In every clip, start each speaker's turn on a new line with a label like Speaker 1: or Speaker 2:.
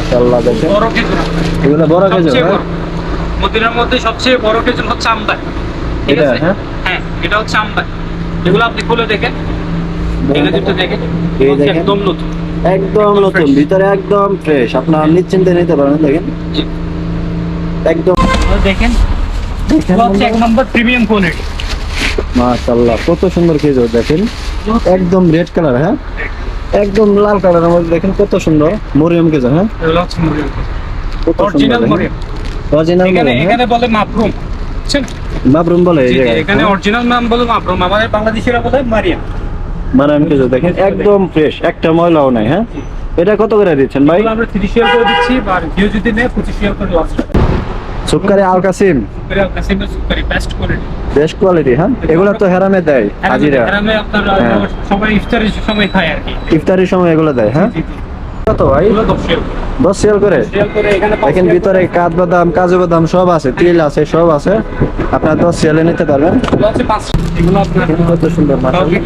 Speaker 1: মাশাআল্লাহ দেখেন।
Speaker 2: বড় খেজুর
Speaker 1: এগুলো বড় খেজুর হ্যাঁ?
Speaker 2: মদিনার মধ্যে সবচেয়ে বড় খেজুর হচ্ছে আমদাই ঠিক আছে?
Speaker 1: হ্যাঁ?
Speaker 2: হ্যাঁ এটা হচ্ছে আমদাই এগুলো আপনি খুলে দেখেন। খেজুরটা দেখেন
Speaker 1: এই
Speaker 2: হচ্ছে
Speaker 1: দেখেন।
Speaker 2: একদম নতুন।
Speaker 1: একদম নতুন ভিতরে একদম ফ্রেশ আপনার নিশ্চিন্তে নিতে পারেন দেখেন। একদম।
Speaker 2: দেখেন এক নম্বর প্রিমিয়াম কোয়ালিটি
Speaker 1: মাশাআল্লাহ কত সুন্দর খেজুর দেখেন। একদম রেড কালার হ্যাঁ? একদম লাল কালারের মধ্যে দেখেন কত সুন্দর মরিয়ম খেজুর হ্যাঁ?
Speaker 2: মরিয়ম। অরিজিনাল মরিয়ম
Speaker 1: অরিজিনাল
Speaker 2: এখানে এখানে বলে বুঝছেন?
Speaker 1: মাবরুম বলে
Speaker 2: এখানে অরিজিনাল নাম বলে মাপরুম আমাদের বাংলাদেশিরা বলে মারিয়াম।
Speaker 1: মারাম খেজুর দেখেন একদম ফ্রেশ একটা ময়লাও নাই হ্যাঁ? এটা কত করে দিচ্ছেন ভাই?
Speaker 2: আমরা তিরিশ রিয়াল করে দিচ্ছি আর কেউ যদি নেয় পঁচিশ রিয়াল করে last
Speaker 1: সুপকারি Al Qassim.
Speaker 2: Best quality
Speaker 1: best quality হ্যাঁ? এগুলো তো হেরামে দেয় হাজিরা।
Speaker 2: আপনার
Speaker 1: হ্যাঁ।
Speaker 2: সবাই ইফতারের সময় খায় আর কি।
Speaker 1: ইফতারির সময় এগুলো দেয় হ্যাঁ। কত ভাই?
Speaker 2: দশ
Speaker 1: সিয়াল করে?
Speaker 2: এখানে
Speaker 1: ভিতরে কাঠ বাদাম কাজু বাদাম সব আছে তিল আছে সব আছে। আপনার দশ সিয়ালে নিতে পারবেন। কত সুন্দর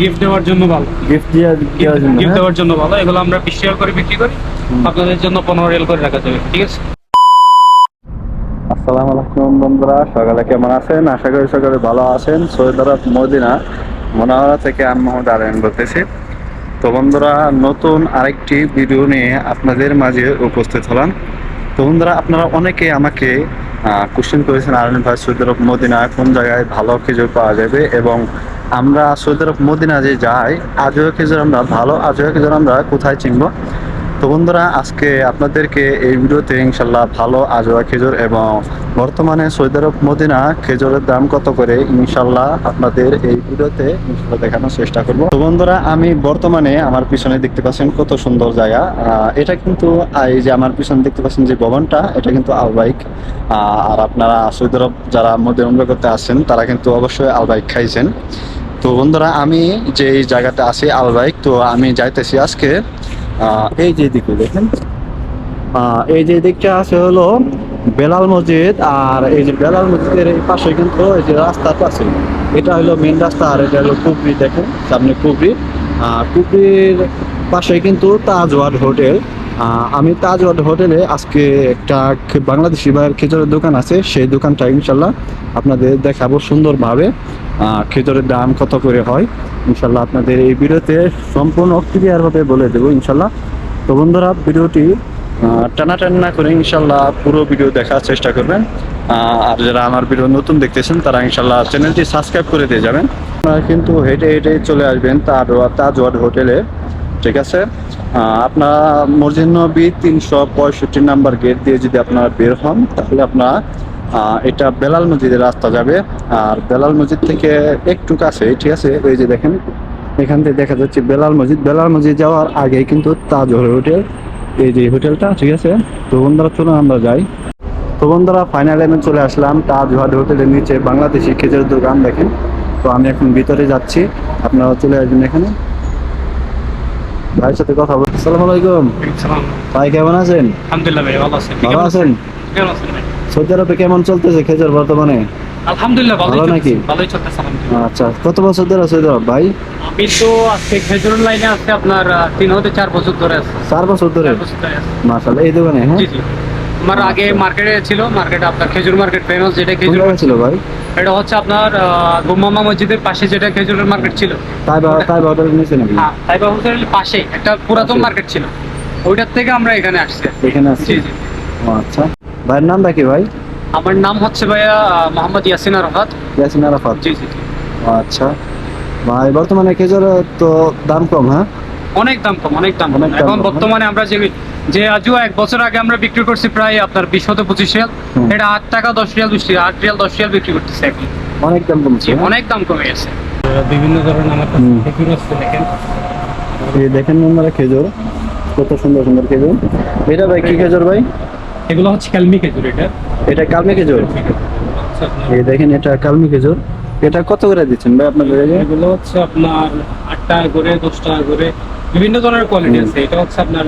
Speaker 2: গিফট দেওয়ার জন্য ভালো।
Speaker 1: গিফট দেওয়ার জন্য
Speaker 2: গিফট
Speaker 1: হ্যাঁ?
Speaker 2: দেওয়ার জন্য ভালো। এগুলো আমরা বিশ করে বিক্রি করি। আপনাদের জন্য পনেরো রিয়াল করে রাখা যাবে ঠিক আছে?
Speaker 1: আসসালামু আলাইকুম বন্ধুরা, সকালে কেমন আছেন? আশা করি সকালে ভালো আছেন। সৈয়দ আরব মদিনা মনোহরা থেকে আমি মোহাম্মদ আরেন বলতেছি। তো বন্ধুরা, নতুন আরেকটি ভিডিও নিয়ে আপনাদের মাঝে উপস্থিত হলাম। তো বন্ধুরা, আপনারা অনেকে আমাকে কোশ্চেন করেছেন আরেন ভাই, সৈয়দ আরব মদিনা, কোন জায়গায় ভালো খেজুর পাওয়া যাবে? এবং আমরা সৈয়দ আরব মদিনা যে যাই, আজও খেজুর আমরা ভালো, আজও খেজুর আমরা কোথায় চিনবো? তো বন্ধুরা, আজকে আপনাদেরকে এই ভিডিওতে ইনশাল্লাহ ভালো আজোয়া খেজুর এবং বর্তমানে সৌদি আরব মদিনা খেজুরের দাম কত করে ইনশাল্লাহ আপনাদের এই ভিডিওতে ইনশাল্লাহ দেখানোর চেষ্টা করব। তো বন্ধুরা, আমি বর্তমানে আমার পিছনে দেখতে পাচ্ছেন কত সুন্দর জায়গা। এটা কিন্তু এই যে আমার পিছনে দেখতে পাচ্ছেন যে ভবনটা, এটা কিন্তু আলবাইক। আর আপনারা সৌদি আরব যারা মদিনা উমরা করতে আসছেন, তারা কিন্তু অবশ্যই আলবাইক খাইছেন। তো বন্ধুরা, আমি যে জায়গাতে আছি, আলবাইক, তো আমি যাইতেছি আজকে এই যে দিকে দেখেন। এই যে দিকটা আছে হলো বেলাল মসজিদ, আর এই যে বেলাল মসজিদের এই পাশে কিন্তু এই যে রাস্তাটা আছে। এটা হলো মেন রাস্তা, আর এটা হলো কুবরি, দেখেন, সামনে কুবরি। আর কুবরির পাশে কিন্তু তাজওয়ার হোটেল। আমি তাজওয়ার্ড হোটেলে আজকে একটা বাংলাদেশি ভাইয়ের খেজুরের দোকান আছে সেই দোকানটা ইনশাল্লাহ আপনাদের দেখাবো সুন্দরভাবে। খেজুরের দাম কত করে হয় ইনশাল্লাহ আপনাদের এই ভিডিওতে সম্পূর্ণ ক্লিয়ারভাবে বলে দেবো ইনশাল্লাহ। তো বন্ধুরা ভিডিওটি আহ, টানাটানি না করে ইনশাল্লাহ পুরো ভিডিও দেখার চেষ্টা করবেন। আর যারা আমার ভিডিও নতুন দেখতেছেন তারা ইনশাল্লাহ চ্যানেলটি সাবস্ক্রাইব করে দিয়ে যাবেন। আপনারা কিন্তু হেঁটে হেঁটে চলে আসবেন তার তাজওয়ার্ড হোটেলে ঠিক আছে? আপনারা মসজিদ নবী তিনশো পঁয়ষট্টি নাম্বার গেট দিয়ে যদি আপনারা বের হন, তাহলে আপনারা এটা বেলাল মসজিদের রাস্তা যাবে। আর বেলাল মসজিদ থেকে একটু কাছে, ঠিক আছে ওই যে দেখেন, এখান থেকে দেখা যাচ্ছে বেলাল মসজিদ। বেলাল মসজিদ যাওয়ার আগে কিন্তু তাজহর হোটেল, এই যে হোটেলটা, ঠিক আছে? তো বন্ধুরা, চলুন আমরা যাই। তো বন্ধুরা, ফাইনাল এমে চলে আসলাম তাজহর হোটেলের নিচে, বাংলাদেশি খেজুরের দোকান, দেখেন। তো আমি এখন ভিতরে যাচ্ছি, আপনারা চলে আসবেন এখানে। ভাইয়ের সাথে কথা বল আসসালামু আলাইকুম। ভাই কেমন আছেন?
Speaker 2: আলহামদুলিল্লাহ ভাই ভালো আছেন।
Speaker 1: ভালো আছেন?
Speaker 2: কেমন আছেন ভাই?
Speaker 1: সৌদি আরবে কেমন চলতেছে খেজুর বর্তমানে?
Speaker 2: আলহামদুলিল্লাহ
Speaker 1: ভালো নাকি?
Speaker 2: ভালোই চলতেছে
Speaker 1: আচ্ছা কত বছর ধরে সৌদি আরব ভাই?
Speaker 2: আমি তো আজকে খেজুরের লাইনে আছে আপনার তিন হতে চার বছর ধরে আছে।
Speaker 1: চার বছর ধরে? মাশাআল্লাহ এই দোকানে হ্যাঁ?
Speaker 2: জি জি। আমার আগে মার্কেটে ছিল মার্কেটে আপনার খেজুর মার্কেট ফেমাস যেটা খেজুর
Speaker 1: ছিল ভাই?
Speaker 2: এটা হচ্ছে আপনার গুম্মামা মসজিদের পাশে যেটা খেজুরের মার্কেট ছিল।
Speaker 1: তাই বা তাই বা হোটেল নিচে নাকি?
Speaker 2: হ্যাঁ হোটেলের পাশে একটা পুরাতন মার্কেট ছিল। ওইটার থেকে আমরা এখানে আসছি।
Speaker 1: এখানে আসছি?
Speaker 2: জি
Speaker 1: আচ্ছা। ভাইয়ের নামটা কি ভাই?
Speaker 2: আমার নাম হচ্ছে ভাইয়া মোহাম্মদ ইয়াসিন আরফাত।
Speaker 1: ইয়াসিন আরাফাত?
Speaker 2: জি জি
Speaker 1: আচ্ছা। ভাই বর্তমানে খেজুর তো দাম কম হ্যাঁ?
Speaker 2: অনেক দাম কম অনেক দাম কম।
Speaker 1: অনেক
Speaker 2: এখন? বর্তমানে আমরা যে যে আজও এক বছর আগে আমরা বিক্রি করছি প্রায় আপনার বিশ হতে পঁচিশ রিয়াল। এটা আট টাকা দশ রিয়াল বিশ রিয়াল আট রিয়াল দশ রিয়াল বিক্রি করতেছে এখন।
Speaker 1: অনেক দাম কমছে হ্যাঁ?
Speaker 2: অনেক দাম কমে গেছে। বিভিন্ন ধরনের আমার। খেজুর আছে দেখেন।
Speaker 1: এই দেখেন বন্ধুরা খেজুর কত সুন্দর সুন্দর খেজুর। এটা ভাই কি খেজুর ভাই?
Speaker 2: এগুলো হচ্ছে কালমি খেজুর এটা।
Speaker 1: এটা কালমি খেজুর?
Speaker 2: আচ্ছা,
Speaker 1: এই দেখেন এটা কালমি খেজুর। এটা কত করে দিচ্ছেন ভাই আপনাদের
Speaker 2: এগুলো হচ্ছে আপনার আট টাকা করে দশ টাকা করে। বিভিন্ন ধরনের কোয়ালিটি আছে। এটা হচ্ছে আপনার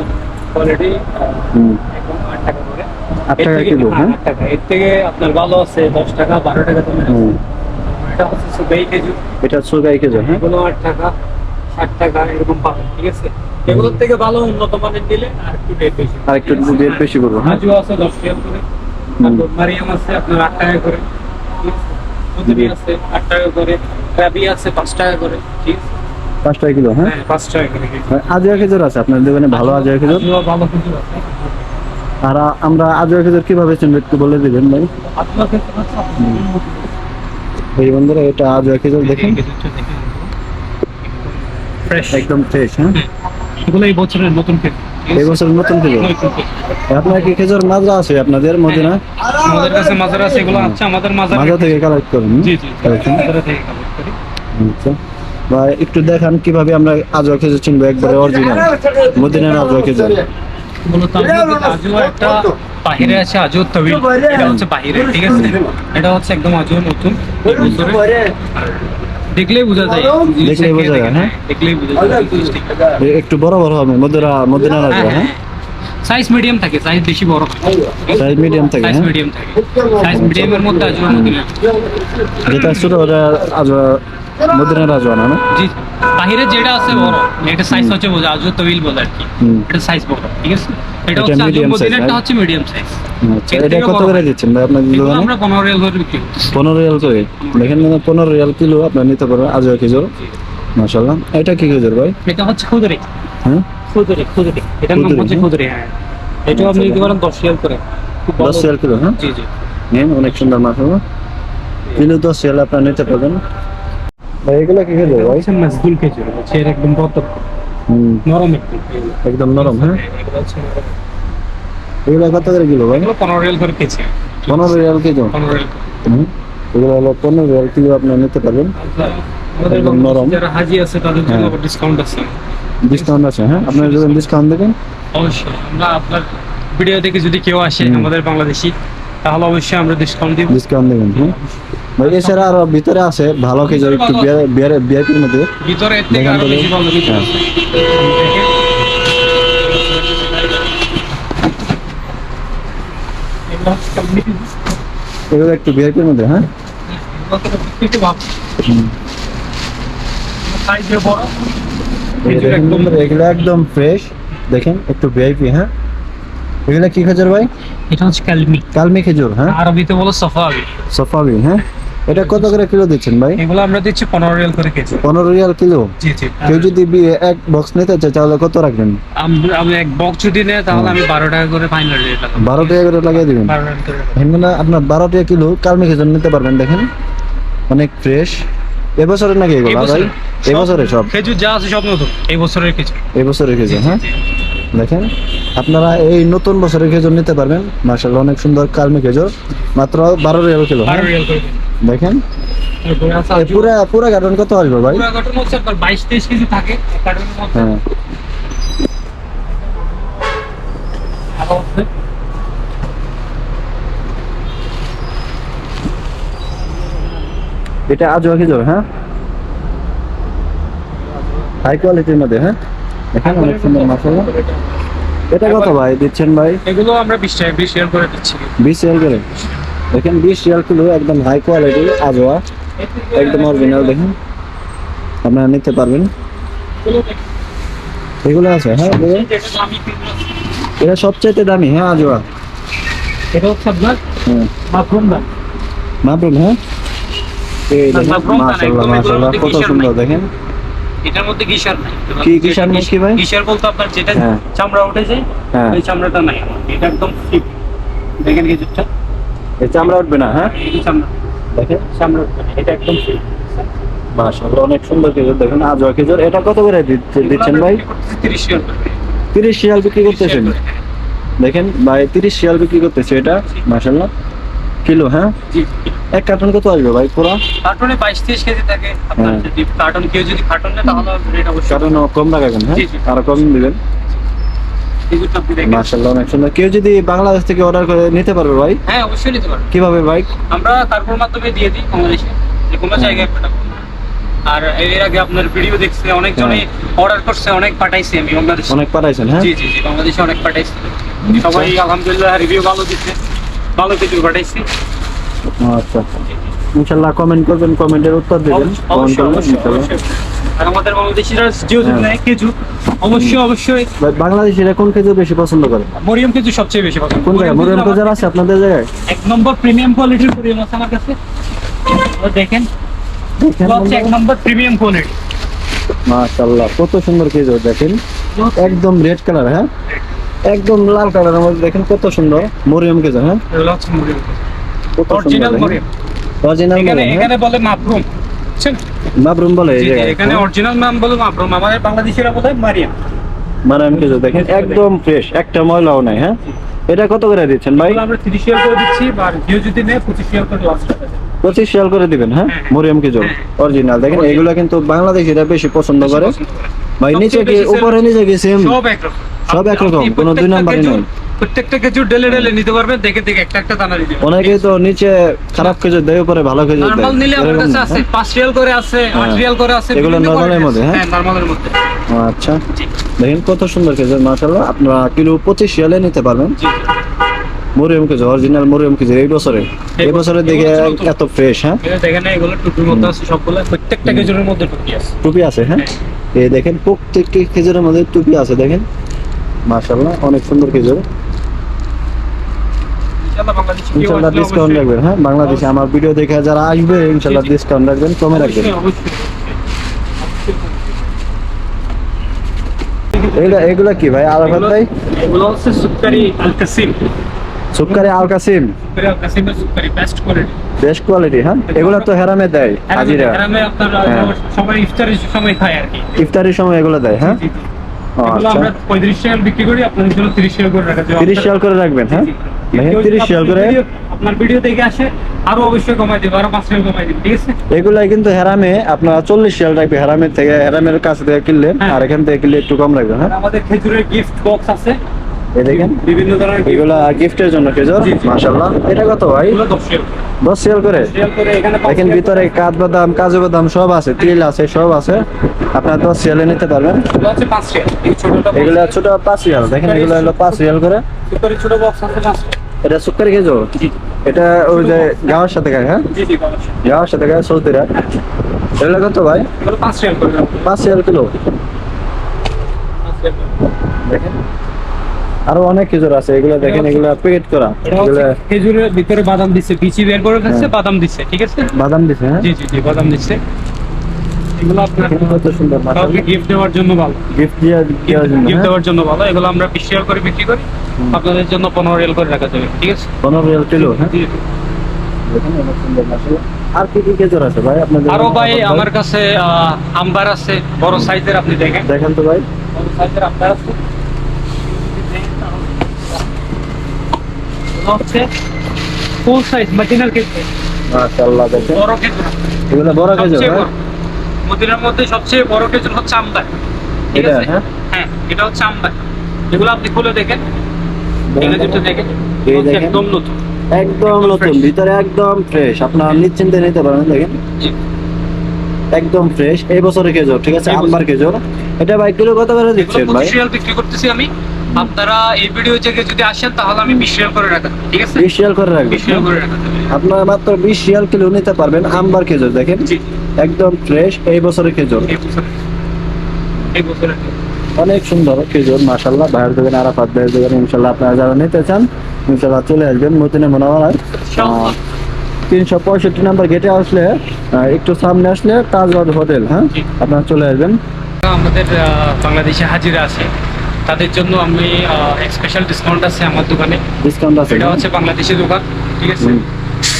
Speaker 2: কোয়ালিটি একদম আট টাকা করে।
Speaker 1: আট টাকা কিলো, হ্যাঁ?
Speaker 2: টাকা। এর থেকে আপনার ভালো আছে দশ টাকা বারো টাকা দামের আছে। এটা হচ্ছে খেজুর।
Speaker 1: এটা সুগাই খেজুর হ্যাঁ?
Speaker 2: এগুলো আট টাকা ষাট টাকা এরকম পাবেন ঠিক আছে? এগুলোর থেকে ভালো উন্নত মানের নিলে আর একটু রেট বেশি
Speaker 1: আর একটু রেট বেশি করব হ্যাঁ?
Speaker 2: আছে দশ টাকা করে তারপর মারিয়াম আছে আপনার আট টাকা করে আছে আট টাকা করে রাবি আছে পাঁচ টাকা করে ঠিক আছে?
Speaker 1: পাঁচ টাকা কিলো হ্যাঁ?
Speaker 2: হ্যাঁ পাঁচ টাকা।
Speaker 1: আজোয়া খেজুর আছে আপনার দোকানে ভালো আজোয়া খেজুর
Speaker 2: ভালো খেজুর আছে।
Speaker 1: আর আমরা আজোয়া খেজুর কীভাবে একটু বলে দিবেন ভাই? এই বন্ধুরা এটা আজোয়া খেজুর দেখেন।
Speaker 2: ফ্রেশ
Speaker 1: একদম ফ্রেশ হ্যাঁ?
Speaker 2: এগুলো এই বছরের নতুন খেজুর
Speaker 1: এই বছর নতুন খেজুর আপনার কি খেজুর মাজরা আছে আপনাদের মদিনা?
Speaker 2: আমাদের কাছে মাজার আছে এগুলো হচ্ছে আমাদের মাজার
Speaker 1: মাজা থেকে কালেক্ট করেন
Speaker 2: জি জি।
Speaker 1: আচ্ছা। বা একটু দেখান কীভাবে আমরা আজোয়া খেজুর চিনবো একবারে অরিজিনাল মদিনার আজোয়া খেজুর।
Speaker 2: মূলত আজও একটা বাহিরে আছে আজও তবিল। এটা হচ্ছে বাহিরে ঠিক আছে? এটা হচ্ছে একদম আজও নতুন দেখলেই বোঝা যায়।
Speaker 1: দেখলেই বোঝা যায়, হ্যাঁ?
Speaker 2: দেখলেই বোঝা যায়। জিনিসটা কি।
Speaker 1: একটু বড় বড় হবে মদিনা মদিনার আজোয়া হ্যাঁ।
Speaker 2: সাইজ মিডিয়াম থাকে সাইজ বেশি বড়
Speaker 1: সাইজ মিডিয়াম থাকে
Speaker 2: সাইজ
Speaker 1: হ্যাঁ?
Speaker 2: মিডিয়াম থাকে। সাইজ মিডিয়ামের মধ্যে আজও মদিনা।
Speaker 1: যেটা ছোট ওটা আজোয়া মদিনার আজোয়া না না
Speaker 2: জি। বাহিরে যেটা আছে বড় এটা সাইজ হচ্ছে বোঝা আজও তবিল বলে আর কি। এটা সাইজ বড় ঠিক আছে? এটা হচ্ছে আজও মদিনাটা হচ্ছে মিডিয়াম সাইজ
Speaker 1: আচ্ছা এটা কত করে দিচ্ছেন ভাই আপনার
Speaker 2: এগুলো আমরা পনেরো রিয়াল করে বিক্রি করতেছি।
Speaker 1: পনেরো রিয়াল করে? দেখেন না পনেরো রিয়াল কিলো আপনার নিতে পারবেন আজোয়া খেজুর মাশাল্লাহ এটা কি খেজুর ভাই?
Speaker 2: এটা হচ্ছে খুদরি।
Speaker 1: হ্যাঁ?
Speaker 2: খুদরি খুদরি। এটার নাম হচ্ছে
Speaker 1: হ্যাঁ?
Speaker 2: খুদরি হ্যাঁ। এটাও আপনি দিতে পারেন দশ রিয়াল করে। খুব
Speaker 1: দশ রিয়াল কিলো হ্যাঁ
Speaker 2: জি। জি
Speaker 1: নেন অনেক সুন্দর মাশাল্লাহ কিলো দশ রিয়াল আপনার নিতে পারবেন। ভাই এগুলো কি খেজুর ভাই?
Speaker 2: হচ্ছে মাসদুল খেজুর হচ্ছে এর একদম বত নরম একদম
Speaker 1: একদম নরম হ্যাঁ?
Speaker 2: এগুলো
Speaker 1: কত করে কিলো ভাই?
Speaker 2: পনেরো রিয়াল করে কেজি।
Speaker 1: পনেরো রিয়াল কিলো
Speaker 2: পনেরো রিয়াল
Speaker 1: এগুলো হলো পনেরো রিয়াল কিলো আপনার নিতে পারবেন। একদম নরম।
Speaker 2: যারা হাজি আছে তাদের জন্য
Speaker 1: হ্যাঁ।
Speaker 2: ডিসকাউন্ট আছে।
Speaker 1: ডিসকাউন্ট আছে হ্যাঁ? আপনারা যদি ডিসকাউন্ট দেবেন
Speaker 2: অবশ্যই আমরা আপনার ভিডিও দেখে যদি কেউ আসে আমাদের বাংলাদেশি তাহলে অবশ্যই আমরা ডিসকাউন্ট দিব।
Speaker 1: ডিসকাউন্ট দেবেন হ্যাঁ? ভাই এছাড়া আরও ভিতরে আছে ভালো খেজুর একটু বিয়ার বিয়ার মধ্যে।
Speaker 2: ভিতরে এর থেকে
Speaker 1: আরও
Speaker 2: বেশি ভালো কিছু
Speaker 1: হ্যাঁ।
Speaker 2: আছে। এগুলো
Speaker 1: একটু বিয়ার মধ্যে হ্যাঁ?
Speaker 2: একটু
Speaker 1: হুম।
Speaker 2: সাইজে বড়।
Speaker 1: এগুলো একদম ফ্রেশ দেখেন একটু ভিআইপি হ্যাঁ? এগুলো কি খেজুর ভাই?
Speaker 2: এটা হচ্ছে কালমি।
Speaker 1: কালমি খেজুর হ্যাঁ?
Speaker 2: আরবিতে বলো সফাবি।
Speaker 1: সফাবি হ্যাঁ? এটা কত করে কিলো দিচ্ছেন ভাই?
Speaker 2: এগুলো আমরা দিচ্ছি পনেরো রিয়াল করে কেজি।
Speaker 1: পনেরো রিয়াল কিলো?
Speaker 2: জি জি।
Speaker 1: কেউ যদি এক বক্স নিতে চায় তাহলে কত রাখবেন?
Speaker 2: আম- আমি এক বক্স যদি নেয় তাহলে আমি বারো টাকা করে ফাইনাল রেট লাগাবো।
Speaker 1: বারো টাকা করে লাগিয়ে দিবেন। এখানে আপনার বারো টাকা কিলো কালমি খেজুর নিতে পারবেন দেখেন। অনেক ফ্রেশ এবছরে নাকি এগুলো? ভাই
Speaker 2: বছরে
Speaker 1: এবছরে সব?
Speaker 2: খেজুর যা আছে সব নতুন এই বছরের খেজুর।
Speaker 1: এবছরে খেজুর হ্যাঁ? দেখেন আপনারা এই নতুন বছরের খেজুর নিতে পারবেন। মার্শাল্লাহ অনেক সুন্দর কালমি খেজুর। মাত্র বারো রিয়াল কিলো হ্যাঁ? দেখেন। পুরা পুরা কার্টন কত আসবে ভাই?
Speaker 2: পুরো হচ্ছে আপনার বাইশ তেইশ কেজি থাকে।
Speaker 1: হ্যাঁ
Speaker 2: আরও আছে।
Speaker 1: এটা আজোয়া খেজুর হ্যাঁ? হাই কোয়ালিটির মধ্যে হ্যাঁ? দেখেন অনেক সুন্দর মাসাল্লাহ এটা। কত ভাই দিচ্ছেন ভাই?
Speaker 2: এগুলো আমরা বিশ টাকা বিশ রিয়াল করে দিচ্ছি।
Speaker 1: বিশ রিয়াল করে? দেখেন বিশ রিয়াল কিলো একদম হাই কোয়ালিটি আজোয়া। একদম অরিজিনাল দেখেন। আপনারা নিতে পারবেন। এগুলো আছে হ্যাঁ? এটা সবচেয়ে দামি হ্যাঁ আজোয়া।
Speaker 2: এটা হচ্ছে আপনার
Speaker 1: হ্যাঁ।
Speaker 2: মাথরুম দাম
Speaker 1: মাপরুম হ্যাঁ? কত সুন্দর দেখেন।
Speaker 2: এটার মধ্যে গিশার নাই।
Speaker 1: কি কিসার নাই কি ভাই?
Speaker 2: গিশার বলতে আপনার যেটা
Speaker 1: হ্যাঁ।
Speaker 2: চামড়া উঠে যায়
Speaker 1: হ্যাঁ।
Speaker 2: ওই চামড়াটা নাই এটা একদম ফিট দেখেন খেজুরটা
Speaker 1: এই চামড়া উঠবে না হ্যাঁ?
Speaker 2: এই চামড়া।
Speaker 1: দেখেন
Speaker 2: চামড়া উঠবে না, এটা একদম
Speaker 1: মাশাআল্লাহ অনেক সুন্দর খেজুর দেখেন আজওয়া খেজুর। এটা কত করে দিচ্ছে- দিচ্ছেন ভাই?
Speaker 2: তিরিশ রিয়াল
Speaker 1: শিয়াল বিক্রি করতেছেন
Speaker 2: 30 রিয়াল করে।
Speaker 1: দেখেন ভাই তিরিশ শিয়াল বিক্রি করতেছে এটা মাশাআল্লাহ। কিলো হ্যাঁ? এক কার্টন কত আসবে ভাই পুরো?
Speaker 2: কার্টনে বাইশ তেইশ কেজি থাকে। আপনার
Speaker 1: হ্যাঁ।
Speaker 2: যদি কার্টন কেউ যদি কার্টন নেয় তাহলে রেট অবশ্যই
Speaker 1: কার্টন কম। রাখাবেন হ্যাঁ। আরও কম দিবেন। মাশাআল্লাহ অনেক সুন্দর। কেউ যদি বাংলাদেশ থেকে অর্ডার করে নিতে পারবে ভাই?
Speaker 2: হ্যাঁ অবশ্যই নিতে পারবেন
Speaker 1: কীভাবে ভাই?
Speaker 2: আমরা কার্গোর মাধ্যমে দিয়ে দিই বাংলাদেশে। যে কোনো
Speaker 1: হ্যাঁ।
Speaker 2: জায়গায় পাঠাবো আর এর আগে আপনার ভিডিও দেখছে অনেকজনে অর্ডার করছে অনেক পাঠাইছি আমি বাংলাদেশে।
Speaker 1: অনেক পাঠাইছেন হ্যাঁ?
Speaker 2: জি জি জি বাংলাদেশে অনেক পাঠাইছি। সবাই আলহামদুলিল্লাহ রিভিউ ভালো দিচ্ছে। ভালো কিছু পাঠাইছি
Speaker 1: আচ্ছা। ইনশাল্লাহ কমেন্ট করবেন কমেন্টের উত্তর দেবেন।
Speaker 2: অবশ্যই
Speaker 1: কমেন্ট করবেন
Speaker 2: আর আমাদের বাংলাদেশিরা যদি
Speaker 1: হ্যাঁ।
Speaker 2: নেয় খেজুর অবশ্যই অবশ্যই।
Speaker 1: বাংলাদেশিরা কোন খেজুর বেশি পছন্দ করে?
Speaker 2: মরিয়ম খেজুর সবচেয়ে বেশি পছন্দ।
Speaker 1: কোন জায়গায়? মরিয়ম
Speaker 2: খেজুর
Speaker 1: আছে আপনাদের জায়গায়?
Speaker 2: এক নম্বর প্রিমিয়াম কোয়ালিটির মরিয়ম আছে আমার কাছে। দেখেন। এক নম্বর প্রিমিয়াম কোয়ালিটি
Speaker 1: মাশাআল্লাহ কত সুন্দর খেজুর দেখেন। একদম রেড কালার হ্যাঁ? একদম লাল কালারের মধ্যে দেখেন কত সুন্দর। মরিয়ম খেজুর হ্যাঁ?
Speaker 2: এগুলো হচ্ছে মরিয়ম
Speaker 1: কত
Speaker 2: অরিজিনাল মরিয়ম।
Speaker 1: অরিজিনাল
Speaker 2: এখানে এখানে বলে মাপরুম বুঝছেন?
Speaker 1: মাবরুম বলে
Speaker 2: এখানে অরিজিনাল নাম বলে মাপরুম আমাদের বাংলাদেশিরা বলে মারিয়াম।
Speaker 1: মারাম খেজুর দেখেন একদম ফ্রেশ একটা ময়লাও নাই হ্যাঁ? এটা কত করে দিচ্ছেন ভাই?
Speaker 2: আমরা তিরিশ রিয়াল করে দিচ্ছি আর জিও যদি নেয় পঁচিশ রিয়াল করে লাস্ট
Speaker 1: পঁচিশ রিয়াল করে দিবেন হ্যাঁ?
Speaker 2: হ্যাঁ।
Speaker 1: মরিয়ম
Speaker 2: হ্যাঁ।
Speaker 1: অরিজিনাল দেখেন। এগুলো কিন্তু বাংলাদেশিরা বেশি পছন্দ করে। ভাই নিচে কি উপরে নিচে কি সেম
Speaker 2: সব একরকম।
Speaker 1: সব একরকম, কোনো দুই নাম্বারই
Speaker 2: প্রত্যেকটা খেজুর ডেলে ডেলে নিতে পারবেন দেখে দেখে একটা একটা দানা দিতে
Speaker 1: অনেকে তো নিচে খারাপ খেজুর দেয় উপরে ভালো খেজুর দেয়।
Speaker 2: নরমাল নিলে আমার কাছে আছে
Speaker 1: হ্যাঁ?
Speaker 2: পাঁচ রিয়াল করে আছে আট
Speaker 1: হ্যাঁ।
Speaker 2: রিয়াল করে আছে
Speaker 1: এগুলো নরমালের মধ্যে, হ্যাঁ?
Speaker 2: হ্যাঁ নরমালের মধ্যে।
Speaker 1: আচ্ছা। দেখেন কত সুন্দর খেজুর মাশাআল্লাহ। আপনারা কিলো পঁচিশ রিয়ালে নিতে পারবেন।
Speaker 2: জি।
Speaker 1: মরিয়ম খেজুর অরিজিনাল মরিয়ম খেজুর এই বছরে। এই বছরে দেখে এত ফ্রেশ হ্যাঁ?
Speaker 2: দেখেন এগুলো টুপির মধ্যে আছে সবগুলো প্রত্যেকটা খেজুরের মধ্যে টুপি আছে।
Speaker 1: টুপি আছে হ্যাঁ। এই দেখেন প্রত্যেকটি খেজুরের মধ্যে টুপি আছে দেখেন। মাশাআল্লাহ অনেক সুন্দর খেজুর
Speaker 2: ইনশাআল্লাহ
Speaker 1: ডিসকাউন্ট রাখবেন হ্যাঁ? বাংলাদেশে আমার ভিডিও দেখে যারা আসবে ইনশাআল্লাহ। ডিসকাউন্ট রাখবেন কমে। এগুলা এগুলা কি ভাই আরাফাত ভাই?
Speaker 2: এগুলো হচ্ছে Sukkari Al Qassim
Speaker 1: Sukkari Al Qassim
Speaker 2: সুকারি আল কাসিমের সুকারি বেস্ট কোয়ালিটি
Speaker 1: বেস্ট কোয়ালিটি হ্যাঁ? এগুলা তো হেরামে দেয় হাজিরা।
Speaker 2: আপনার
Speaker 1: হ্যাঁ।
Speaker 2: সবাই ইফতারের সময় খায় আর কি।
Speaker 1: ইফতারির সময় এগুলো দেয় হ্যাঁ? আচ্ছা।
Speaker 2: আমরা পঁয়ত্রিশ টাকা বিক্রি করি আপনাদের জন্য তিরিশ টাকা করে রাখা যায়
Speaker 1: তিরিশ করে রাখবেন হ্যাঁ? দেখেন
Speaker 2: কেউ যদি
Speaker 1: তিরিশ রিয়াল
Speaker 2: আপনার
Speaker 1: করে।
Speaker 2: আপনার ভিডিও দেখে আসে আরও অবশ্যই কমাই দেবো আরও পাঁচ টাকা কমাই দেবো ঠিক আছে?
Speaker 1: এগুলাই কিন্তু হেরামে আপনারা চল্লিশ রিয়াল রাখবে হেরামের থেকে হেরামের কাছ থেকে কিনলে
Speaker 2: হ্যাঁ।
Speaker 1: আর এখান থেকে কিনলে একটু কম রাখবেন হ্যাঁ?
Speaker 2: আমাদের খেজুরের গিফট বক্স আছে
Speaker 1: এই দেখেন
Speaker 2: বিভিন্ন ধরনের
Speaker 1: এগুলা গিফটের জন্য খেজুর। মাশাআল্লাহ। এটা কত ভাই?
Speaker 2: দশ টাকা
Speaker 1: করে? দেখেন ভিতরে কাঠ বাদাম কাজু বাদাম সব আছে তিল আছে সব আছে। আপনার দশ রিয়ালে নিতে পারবেন।
Speaker 2: এগুলো
Speaker 1: ছোট পাঁচ রিয়াল দেখেন এগুলো হলো পাঁচ রিয়াল করে।
Speaker 2: ছোট বক্স আছে
Speaker 1: এটা সুক্কারি খেজুর এটা ওই যে গাওয়ার সাথে খায় হ্যাঁ। গাওয়ার সাথে। খায় সৌদিরা এগুলো কত ভাই?
Speaker 2: পাঁচ
Speaker 1: রিয়াল কিলো? দেখেন। আরও অনেক খেজুর আছে এগুলো দেখেন এগুলো প্যাকেট করা। এগুলো
Speaker 2: খেজুরের ভিতরে বাদাম দিচ্ছে বিচি বের করে ফেলছে বাদাম দিচ্ছে ঠিক আছে?
Speaker 1: বাদাম দিছে হ্যাঁ?
Speaker 2: জি জি জি বাদাম দিচ্ছে এগুলো আপনার
Speaker 1: কত সুন্দর
Speaker 2: কাউকে গিফট দেওয়ার জন্য ভালো।
Speaker 1: গিফট দেওয়ার জন্য
Speaker 2: গিফট
Speaker 1: হ্যাঁ?
Speaker 2: দেওয়ার জন্য ভালো। এগুলো আমরা বিশ রিয়াল করে বিক্রি করি। আপনাদের জন্য পনেরো রিয়াল করে রাখা যাবে ঠিক আছে?
Speaker 1: পনেরো রিয়াল কিলো হ্যাঁ?
Speaker 2: জি।
Speaker 1: দেখেন অনেক সুন্দর আর কি কি খেজুর আছে ভাই? আপনাদের
Speaker 2: আরও ভাই আমার কাছে আহ, আম্বার আছে বড় সাইজের আপনি দেখেন।
Speaker 1: দেখেন তো ভাই।
Speaker 2: বড় সাইজের আম্বার আছে। হচ্ছে ফুল সাইজ খেজুর
Speaker 1: মাশাআল্লাহ দেখেন।
Speaker 2: বড় খেজুর
Speaker 1: এগুলো বড় খেজুর।
Speaker 2: মদিনার মধ্যে সবচেয়ে বড় খেজুর হচ্ছে ঠিক আছে?
Speaker 1: হ্যাঁ?
Speaker 2: হ্যাঁ এটা হচ্ছে এগুলো আপনি খুলে দেখেন। একদম নতুন।
Speaker 1: একদম নতুন ভিতরে একদম ফ্রেশ আপনার নিশ্চিন্তে নিতে পারেন দেখেন। একদম ফ্রেশ এই বছরের খেজুর ঠিক আছে? আম্বার খেজুর। এটা ভাই কিলো কত করে দিচ্ছেন ভাই?
Speaker 2: বিক্রি করতেছি আমি। আপনারা এই ভিডিও থেকে যদি আসেন তাহলে আমি বিশ রিয়াল করে রাখা ঠিক আছে?
Speaker 1: বিশ রিয়াল করে রাখবেন।
Speaker 2: বিশ রিয়াল করে রাখা
Speaker 1: আপনার মাত্র বিশ রিয়াল কিলো নিতে পারবেন আম্বার খেজুর দেখেন। একদম ফ্রেশ এই বছরের খেজুর।
Speaker 2: এই বছরে এই বছরে
Speaker 1: অনেক সুন্দর খেজুর মাশাল্লাহ ভাইয়ের দোকানে আরাফাত ভাইয়ের দোকানে ইনশাল্লাহ আপনারা যারা নিতে চান ইনশাল্লাহ চলে আসবেন মতিনে
Speaker 2: ইনশাআল্লাহ।
Speaker 1: তিনশো পঁয়ষট্টি নাম্বার গেটে আসলে একটু সামনে আসলে তাজবাদ হোটেল হ্যাঁ। আপনারা চলে আসবেন।
Speaker 2: আমাদের বাংলাদেশে হাজিরা আছে। তাদের জন্য আমি এক স্পেশাল ডিসকাউন্ট আছে আমার দোকানে।
Speaker 1: ডিসকাউন্ট আছে
Speaker 2: এটা হচ্ছে বাংলাদেশি দোকান ঠিক আছে।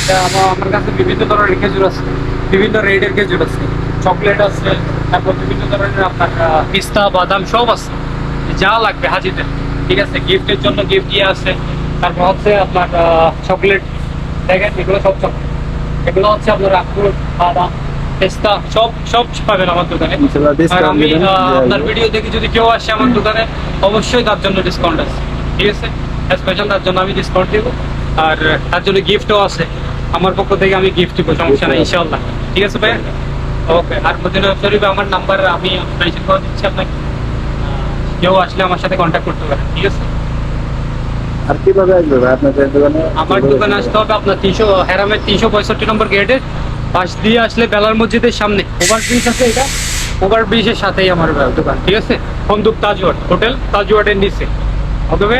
Speaker 2: এটা আমার আমার কাছে বিভিন্ন ধরনের খেজুর আছে বিভিন্ন রেডের খেজুর আছে চকলেট আছে তারপর বিভিন্ন ধরনের আপনার পিস্তা বাদাম সব আছে। যা লাগবে হাজিদের ঠিক আছে? গিফটের জন্য গিফট দিয়ে আছে তারপর হচ্ছে আপনার চকলেট দেখেন এগুলো সব চকলেট। এগুলো হচ্ছে আপনার আখরোট বাদাম পেস্তা সব সব পাবেন আমার দোকানে। আর আমি আপনার ভিডিও দেখে যদি কেউ আসে আমার দোকানে অবশ্যই তার জন্য ডিসকাউন্ট আছে। ঠিক আছে? স্পেশাল তার জন্য আমি ডিসকাউন্ট দিব। আর তার জন্য গিফটও আছে। আমার পক্ষ থেকে আমি গিফট দিব সমস্যা নেই ইনশাআল্লাহ। ঠিক আছে ভাই ওকে আর মদিনা শরীফে আমার নাম্বার আমি মেনশন করে দিচ্ছি আপনাকে। কেউ আসলে আমার সাথে কন্ট্যাক্ট করতে পারেন ঠিক আছে?
Speaker 1: আর কীভাবে আসবে ভাই আপনাদের দোকানে?
Speaker 2: আমার দোকানে আসতে হবে আপনার তিনশো হেরামের তিনশো পঁয়ষট্টি নম্বর গেটে পাশ দিয়ে আসলে বেলার মসজিদের সামনে। ওভার ব্রিজ আছে এটা? ওভার ব্রিজের সাথেই আমার দোকান, ঠিক আছে? বন্দুক তাজওয়ার্ড হোটেল তাজওয়ার্ডের নিচে। অতবে